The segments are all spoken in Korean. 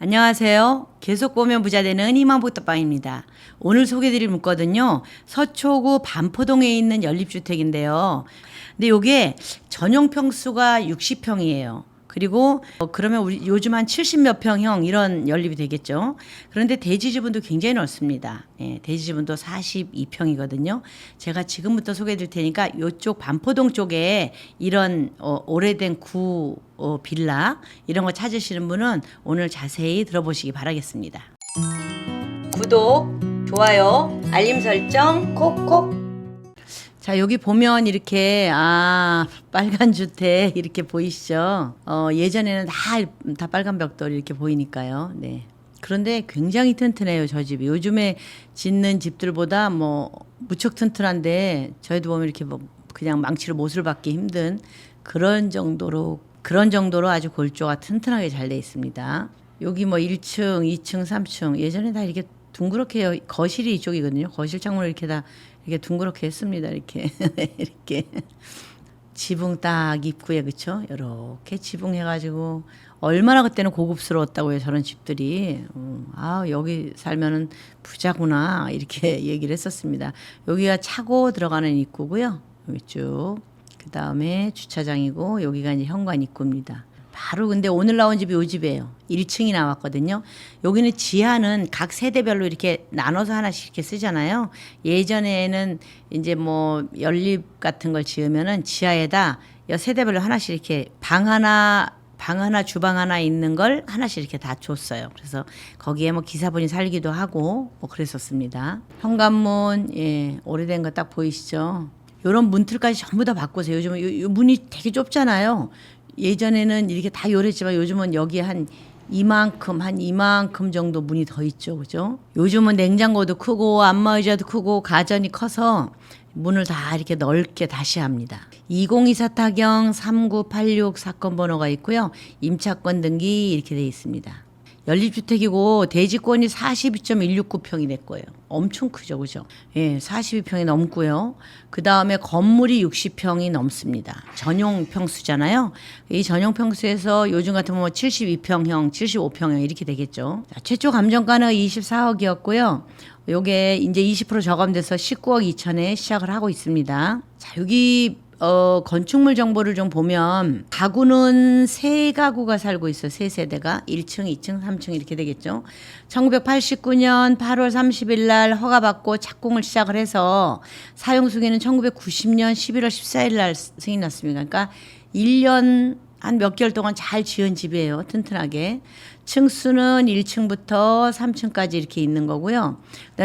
안녕하세요. 계속 보면 부자 되는 희망복덕방입니다. 오늘 소개드릴 문거든요. 서초구 반포동에 있는 연립주택인데요. 근데 요게 전용 평수가 60평이에요. 그리고 어, 그러면 우리 요즘 한 70 몇 평형 이런 연립이 되겠죠. 그런데 대지 지분도 굉장히 넓습니다. 예, 대지 지분도 42평이거든요. 제가 지금부터 소개해 드릴 테니까 요쪽 반포동 쪽에 이런 어, 오래된 구 어, 빌라 이런 거 찾으시는 분은 오늘 자세히 들어보시기 바라겠습니다. 구독, 좋아요, 알림 설정 콕콕 자, 여기 보면 이렇게, 아, 빨간 주택 이렇게 보이시죠? 어, 예전에는 다, 다 빨간 벽돌 이렇게 보이니까요. 네. 그런데 굉장히 튼튼해요, 저 집이. 요즘에 짓는 집들보다 뭐, 무척 튼튼한데, 저희도 보면 이렇게 뭐, 그냥 망치로 못을 받기 힘든 그런 정도로, 그런 정도로 아주 골조가 튼튼하게 잘 돼 있습니다. 여기 뭐 1층, 2층, 3층. 예전에 다 이렇게 둥그렇게 거실이 이쪽이거든요. 거실 창문을 이렇게 다 이렇게 둥그렇게 했습니다. 이렇게 이렇게 지붕 딱 입구에 그쵸? 이렇게 지붕 해가지고 얼마나 그때는 고급스러웠다고요 저런 집들이 음, 아 여기 살면은 부자구나 이렇게 얘기를 했었습니다. 여기가 차고 들어가는 입구고요. 여기 쭉. 그 다음에 주차장이고 여기가 이제 현관 입구입니다. 바로 근데 오늘 나온 집이 요 집이에요. 1층이 나왔거든요. 여기는 지하는 각 세대별로 이렇게 나눠서 하나씩 이렇게 쓰잖아요. 예전에는 이제 뭐 연립 같은 걸 지으면은 지하에다 여 세대별로 하나씩 이렇게 방 하나 방 하나 주방 하나 있는 걸 하나씩 이렇게 다 줬어요. 그래서 거기에 뭐 기사분이 살기도 하고 뭐 그랬었습니다. 현관문 예 오래된 거 딱 보이시죠? 요런 문틀까지 전부 다 바꾸세요. 요즘은 요, 요 문이 되게 좁잖아요. 예전에는 이렇게 다 요랬지만 요즘은 여기 한 이만큼 한 이만큼 정도 문이 더 있죠, 그죠? 요즘은 냉장고도 크고 안마의자도 크고 가전이 커서 문을 다 이렇게 넓게 다시 합니다. 2024 타경 3986 사건 번호가 있고요. 임차권 등기 이렇게 돼 있습니다. 연립주택이고 대지권이 42.169평이 될 거예요. 엄청 크죠, 그죠? 예, 42평이 넘고요. 그 다음에 건물이 60평이 넘습니다. 전용 평수잖아요. 이 전용 평수에서 요즘 같으면 뭐 72평형, 75평형 이렇게 되겠죠. 자, 최초 감정가는 24억이었고요. 요게 이제 20% 저감돼서 19억 2천에 시작을 하고 있습니다. 자, 여기 어, 건축물 정보를 좀 보면 가구는 세 가구가 살고 있어요. 세 세대가 1층, 2층, 3층 이렇게 되겠죠. 1989년 8월 30일 날 허가받고 착공을 시작을 해서 사용 승인은 1990년 11월 14일 날 승인 났습니다. 그러니까 1년 한 몇 개월 동안 잘 지은 집이에요. 튼튼하게. 층수는 1층부터 3층까지 이렇게 있는 거고요.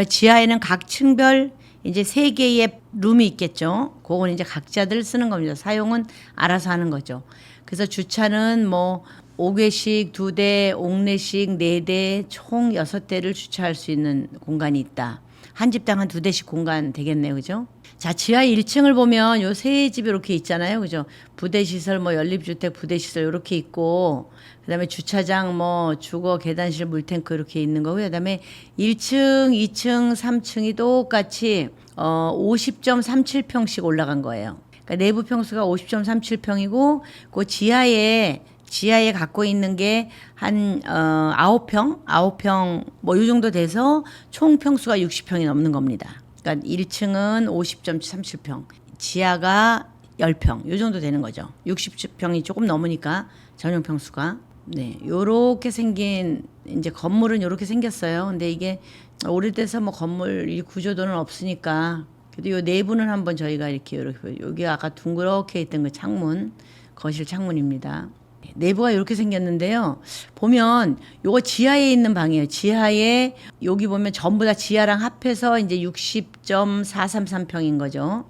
지하에는 각 층별 이제 세 개의 룸이 있겠죠. 그건 이제 각자들 쓰는 겁니다. 사용은 알아서 하는 거죠. 그래서 주차는 뭐 5개씩 2대, 옥내식 4대, 총 6대를 주차할 수 있는 공간이 있다. 한 집당 한두 대씩 공간 되겠네요. 그죠? 자, 지하 1층을 보면 요 세 집이 이렇게 있잖아요. 그죠? 부대 시설 뭐 연립주택 부대 시설 이렇게 있고 그 다음에 주차장 뭐 주거 계단실 물탱크 이렇게 있는 거고요. 그 다음에 1층, 2층, 3층이 똑같이 어 50.37평씩 올라간 거예요. 그러니까 내부 평수가 50.37평이고 그 지하에 지하에 갖고 있는 게 한 어, 9평, 9평 뭐 이 정도 돼서 총 평수가 60평이 넘는 겁니다. 그러니까 1층은 50.37평, 지하가 10평 요 정도 되는 거죠. 60평이 조금 넘으니까 전용 평수가 네, 요렇게 생긴 이제 건물은 요렇게 생겼어요. 근데 이게 오래돼서 뭐 건물 이 구조도는 없으니까 그래도 요 내부는 한번 저희가 이렇게 요렇게 여기 아까 둥그렇게 있던 그 창문 거실 창문입니다. 내부가 이렇게 생겼는데요. 보면 요거 지하에 있는 방이에요. 지하에 여기 보면 전부 다 지하랑 합해서 이제 60.433평인 거죠.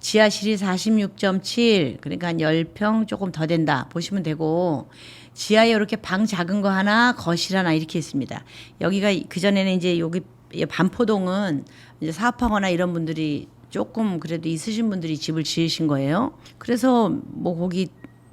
지하실이 46.7 그러니까 한 10평 조금 더 된다 보시면 되고 지하에 이렇게 방 작은 거 하나 거실 하나 이렇게 있습니다. 여기가 그전에는 이제 여기 반포동은 이제 사업하거나 이런 분들이 조금 그래도 있으신 분들이 집을 지으신 거예요. 그래서 뭐 거기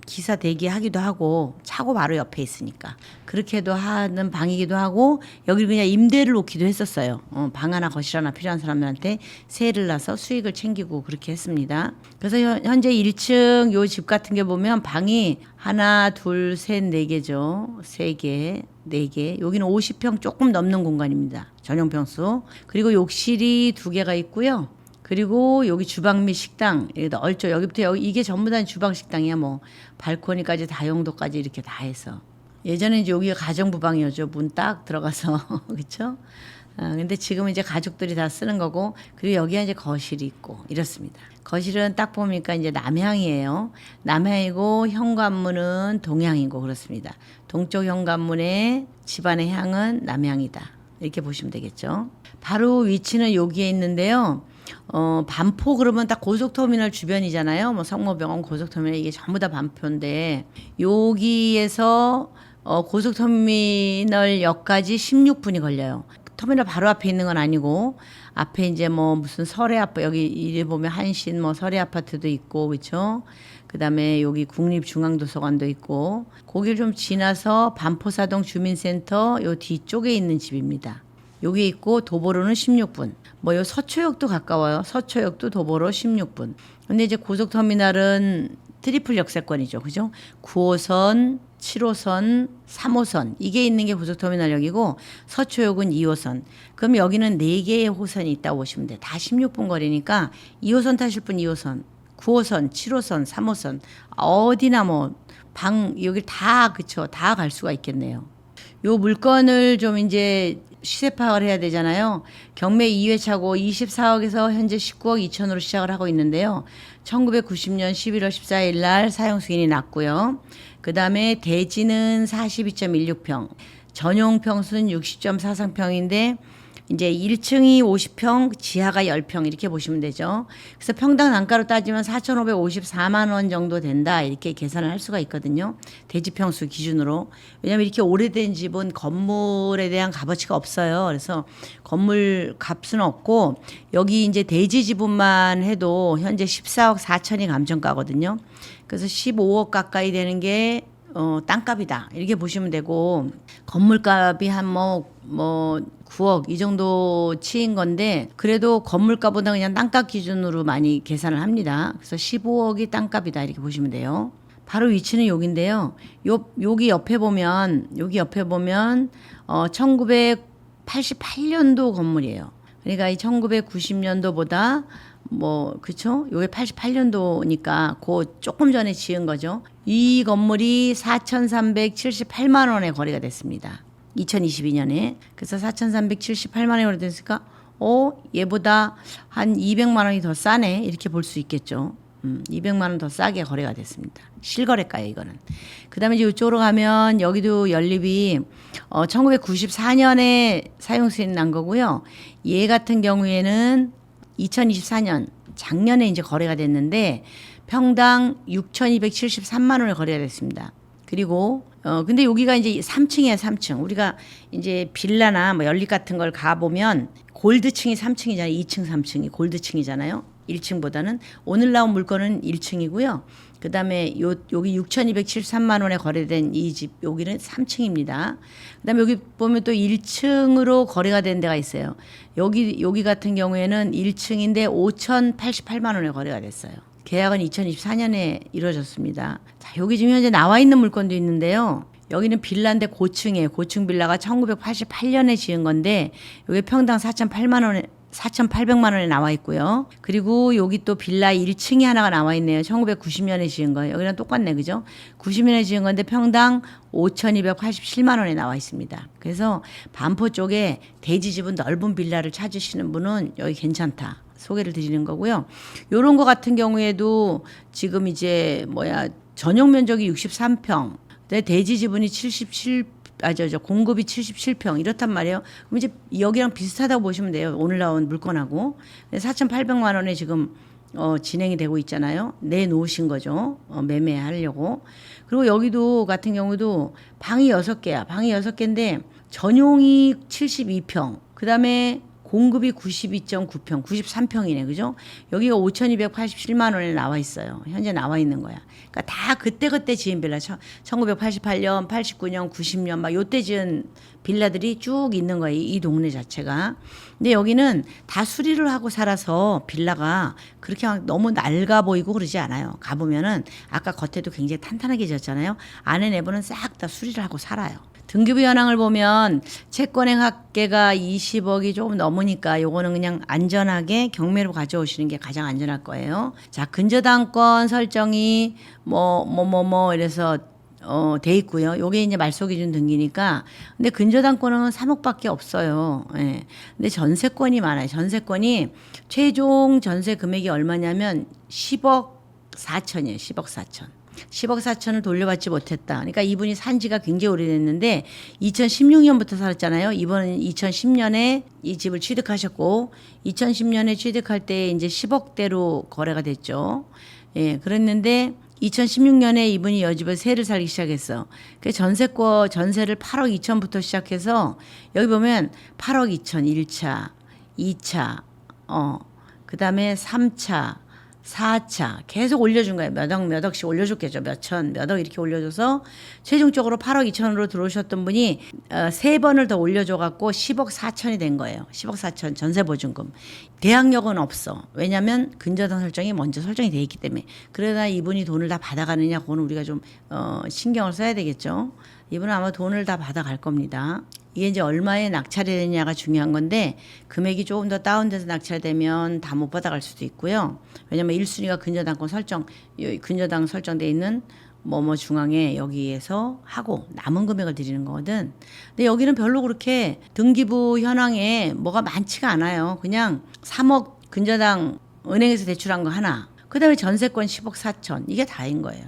기사 대기하기도 하고 차고 바로 옆에 있으니까 그렇게도 하는 방이기도 하고 여기 그냥 임대를 놓기도 했었어요. 어, 방 하나 거실 하나 필요한 사람들한테 세를 나서 수익을 챙기고 그렇게 했습니다. 그래서 현- 현재 1층 요 집 같은 게 보면 방이 하나, 둘, 셋, 네 개죠. 세 개, 네 개. 여기는 50평 조금 넘는 공간입니다. 전용 평수. 그리고 욕실이 두 개가 있고요. 그리고 여기 주방 및 식당 이게 넓죠. 여기부터 여기 이게 전부 다 주방 식당이야. 뭐 발코니까지 다용도까지 이렇게 다 해서 예전에 여기가 가정부 방이었죠. 문 딱 들어가서 그렇죠. 아, 근데 지금은 이제 가족들이 다 쓰는 거고 그리고 여기에 이제 거실이 있고 이렇습니다. 거실은 딱 보니까 이제 남향이에요. 남향이고 현관문은 동향이고 그렇습니다. 동쪽 현관문의 집안의 향은 남향이다. 이렇게 보시면 되겠죠. 바로 위치는 여기에 있는데요. 어, 반포 그러면 딱 고속터미널 주변이잖아요. 뭐 성모병원 고속터미널 이게 전부 다 반포인데 여기에서 어, 고속터미널역까지 16분이 걸려요. 터미널 바로 앞에 있는 건 아니고 앞에 이제 뭐 무슨 설해 아파 여기 이래 보면 한신 뭐 설해 아파트도 있고 그렇죠. 그다음에 여기 국립중앙도서관도 있고 거길 좀 지나서 반포사동 주민센터 요 뒤쪽에 있는 집입니다. 여기 있고 도보로는 16분. 뭐요 서초역도 가까워요. 서초역도 도보로 16분. 근데 이제 고속터미널은 트리플 역세권이죠. 그죠? 9호선, 7호선, 3호선. 이게 있는 게 고속터미널역이고 서초역은 2호선. 그럼 여기는 4개의 호선이 있다고 보시면 돼요. 다 16분 거리니까 2호선 타실 분 2호선, 9호선, 7호선, 3호선. 어디나 뭐 방 여기 다 그쵸. 다 갈 수가 있겠네요. 요 물건을 좀 이제 시세 파악을 해야 되잖아요. 경매 2회차고 24억에서 현재 19억 2천으로 시작을 하고 있는데요. 1990년 11월 14일 날 사용 승인이 났고요. 그 다음에 대지는 42.16평, 전용 평수는 60.43평인데 이제 1층이 50평, 지하가 10평 이렇게 보시면 되죠. 그래서 평당 단가로 따지면 4,554만 원 정도 된다 이렇게 계산을 할 수가 있거든요. 대지 평수 기준으로. 왜냐하면 이렇게 오래된 집은 건물에 대한 값어치가 없어요. 그래서 건물 값은 없고 여기 이제 대지 지분만 해도 현재 14억 4천이 감정가거든요. 그래서 15억 가까이 되는 게 어, 땅값이다. 이렇게 보시면 되고, 건물값이 한 뭐, 뭐, 9억 이 정도 치인 건데, 그래도 건물값보다 그냥 땅값 기준으로 많이 계산을 합니다. 그래서 15억이 땅값이다. 이렇게 보시면 돼요. 바로 위치는 여기인데요. 요, 여기 옆에 보면, 여기 옆에 보면, 어, 1988년도 건물이에요. 그러니까 이 1990년도보다 뭐 그쵸? 요게 88년도니까 그 조금 전에 지은 거죠. 이 건물이 4,378만 원에 거래가 됐습니다. 2022년에 그래서 4,378만 원에 거래됐으니까 어 얘보다 한 200만 원이 더 싸네 이렇게 볼 수 있겠죠. 음, 200만 원 더 싸게 거래가 됐습니다. 실거래가요 이거는. 그다음에 이제 이쪽으로 가면 여기도 연립이 어, 1994년에 사용 승인 난 거고요. 얘 같은 경우에는 2024년 작년에 이제 거래가 됐는데 평당 6,273만 원에 거래가 됐습니다. 그리고 어 근데 여기가 이제 3층이에요, 3층. 우리가 이제 빌라나 뭐 연립 같은 걸 가 보면 골드층이 3층이잖아요. 2층, 3층이 골드층이잖아요. 1층보다는 오늘 나온 물건은 1층이고요. 그 다음에 요 여기 6,273만 원에 거래된 이 집 여기는 3층입니다. 그 다음에 여기 보면 또 1층으로 거래가 된 데가 있어요. 여기 여기 같은 경우에는 1층인데 5,088만 원에 거래가 됐어요. 계약은 2024년에 이루어졌습니다. 자, 여기 지금 현재 나와 있는 물건도 있는데요. 여기는 빌라인데 고층이에요. 고층 빌라가 1988년에 지은 건데 여기 평당 4,008만 원에 4,800만 원에 나와 있고요. 그리고 여기 또 빌라 1층이 하나가 나와 있네요. 1990년에 지은 거예요. 여기랑 똑같네. 그죠? 90년에 지은 건데 평당 5,287만 원에 나와 있습니다. 그래서 반포 쪽에 대지집은 넓은 빌라를 찾으시는 분은 여기 괜찮다. 소개를 드리는 거고요. 요런 거 같은 경우에도 지금 이제 뭐야 전용 면적이 63평, 근데 대지 지분이 77 아, 저, 저, 공급이 77평, 이렇단 말이에요. 그럼 이제 여기랑 비슷하다고 보시면 돼요. 오늘 나온 물건하고. 4,800만 원에 지금, 어, 진행이 되고 있잖아요. 내놓으신 거죠. 어, 매매하려고. 그리고 여기도 같은 경우도 방이 6개야. 방이 6개인데, 전용이 72평, 그 다음에 공급이 92.9평, 93평이네, 그죠? 여기가 5,287만 원에 나와 있어요. 현재 나와 있는 거야. 그러니까 다 그때 그때 지은 빌라, 1988년, 89년, 90년 막 요때 지은 빌라들이 쭉 있는 거예요. 이 동네 자체가. 근데 여기는 다 수리를 하고 살아서 빌라가 그렇게 막 너무 낡아 보이고 그러지 않아요. 가보면은 아까 겉에도 굉장히 탄탄하게 지었잖아요. 안에 내부는 싹 다 수리를 하고 살아요. 등기부 현황을 보면 채권행 합계가 20억이 조금 넘으니까 요거는 그냥 안전하게 경매로 가져오시는 게 가장 안전할 거예요. 자, 근저당권 설정이 뭐 뭐 뭐뭐 이래서 어, 돼 있고요. 요게 이제 말소 기준 등기니까. 근데 근저당권은 3억밖에 없어요. 예. 근데 전세권이 많아요. 전세권이 최종 전세 금액이 얼마냐면 10억 4천이에요. 10억 4천. 10억 4천을 돌려받지 못했다. 그러니까 이분이 산 지가 굉장히 오래됐는데 2016년부터 살았잖아요. 이번은 2010년에 이 집을 취득하셨고 2010년에 취득할 때 이제 10억대로 거래가 됐죠. 예, 그랬는데 2016년에 이분이 여집을 세를 살기 시작했어. 그 전세권 전세를 8억 2천부터 시작해서 여기 보면 8억 2천 1차, 2차, 어, 그다음에 3차, 4차 계속 올려준 거예요. 몇 억, 몇 억씩 올려줬겠죠. 몇 천, 몇 억 이렇게 올려줘서 최종적으로 8억 2천으로 들어오셨던 분이 어, 세 번을 더 올려줘갖고 10억 4천이 된 거예요. 10억 4천 전세보증금. 대항력은 없어. 왜냐하면 근저당 설정이 먼저 설정이 돼 있기 때문에. 그러다 이분이 돈을 다 받아가느냐, 그거는 우리가 좀 어, 신경을 써야 되겠죠. 이분은 아마 돈을 다 받아갈 겁니다. 이게 이제 얼마에 낙찰이 되냐가 중요한 건데 금액이 조금 더 다운돼서 낙찰되면 다 못 받아갈 수도 있고요. 왜냐면 1순위가 근저당권 설정, 요 근저당 설정돼 있는 뭐뭐 중앙에 여기에서 하고 남은 금액을 드리는 거거든. 근데 여기는 별로 그렇게 등기부 현황에 뭐가 많지가 않아요. 그냥 3억 근저당 은행에서 대출한 거 하나. 그다음에 전세권 10억 4천. 이게 다인 거예요.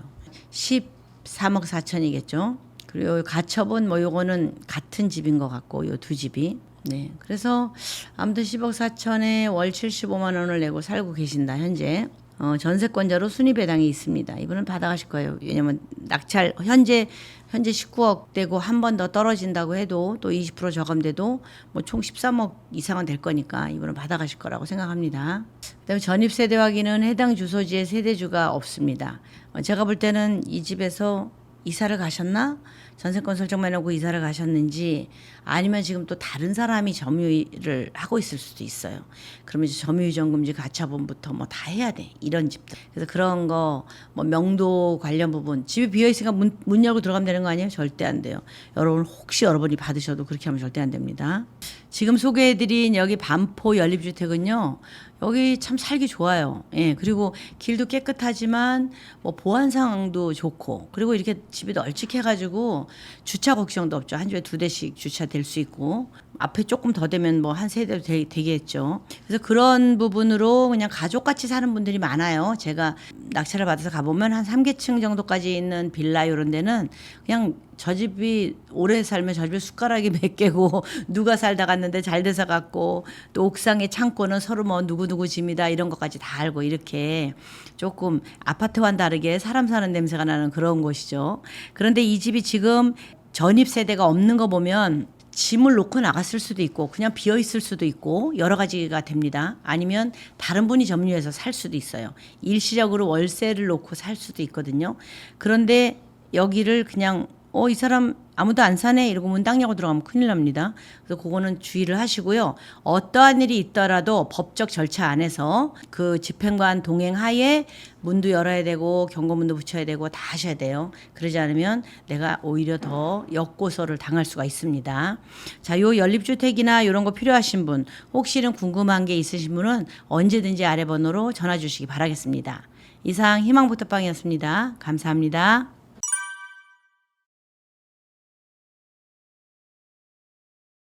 13억 4천이겠죠. 그리고 가처분 뭐 요거는 같은 집인 것 같고 요 두 집이 네 그래서 아무튼 10억 4천에 월 75만 원을 내고 살고 계신다 현재 어, 전세권자로 순위 배당이 있습니다. 이분은 받아가실 거예요. 왜냐면 낙찰 현재 현재 19억 되고 한 번 더 떨어진다고 해도 또 20% 저감돼도 뭐 총 13억 이상은 될 거니까 이분은 받아가실 거라고 생각합니다. 그다음에 전입 세대 확인은 해당 주소지에 세대주가 없습니다. 어, 제가 볼 때는 이 집에서 이사를 가셨나? 전세권 설정만 하고 이사를 가셨는지 아니면 지금 또 다른 사람이 점유를 하고 있을 수도 있어요. 그러면 이제 점유이전금지 가처분부터 뭐 다 해야 돼. 이런 집들. 그래서 그런 거 뭐 명도 관련 부분 집이 비어 있으니까 문, 문 열고 들어가면 되는 거 아니에요? 절대 안 돼요. 여러분 혹시 여러분이 받으셔도 그렇게 하면 절대 안 됩니다. 지금 소개해드린 여기 반포 연립주택은요. 여기 참 살기 좋아요. 예, 그리고 길도 깨끗하지만 뭐 보안 상황도 좋고 그리고 이렇게 집이 널찍해가지고 주차 걱정도 없죠. 한 집에 두 대씩 주차될 수 있고 앞에 조금 더 되면 뭐 한세 되, 되겠죠. 그래서 그런 부분으로 그냥 가족같이 사는 분들이 많아요. 제가 낙찰을 받아서 가보면 한 3계층 정도까지 있는 빌라 이런 데는 그냥 저 집이 오래 살면 저 집에 숟가락이 몇 개고 누가 살다 갔는데 잘 돼서 갔고 또 옥상에 창고는 서로 뭐 누구누구 집이다 이런 것까지 다 알고 이렇게 조금 아파트와는 다르게 사람 사는 냄새가 나는 그런 곳이죠. 그런데 이 집이 지금 전입 세대가 없는 거 보면 짐을 놓고 나갔을 수도 있고 그냥 비어 있을 수도 있고 여러 가지가 됩니다. 아니면 다른 분이 점유해서 살 수도 있어요. 일시적으로 월세를 놓고 살 수도 있거든요. 그런데 여기를 그냥 어 이 사람 아무도 안 사네 이러고 문딱 열고 들어가면 큰일 납니다. 그래서 그거는 주의를 하시고요. 어떠한 일이 있더라도 법적 절차 안에서 그 집행관 동행 하에 문도 열어야 되고 경고문도 붙여야 되고 다 하셔야 돼요. 그러지 않으면 내가 오히려 더 역고소를 당할 수가 있습니다. 자, 요 연립주택이나 이런 거 필요하신 분, 혹시는 궁금한 게 있으신 분은 언제든지 아래 번호로 전화 주시기 바라겠습니다. 이상 희망부터빵이었습니다. 감사합니다.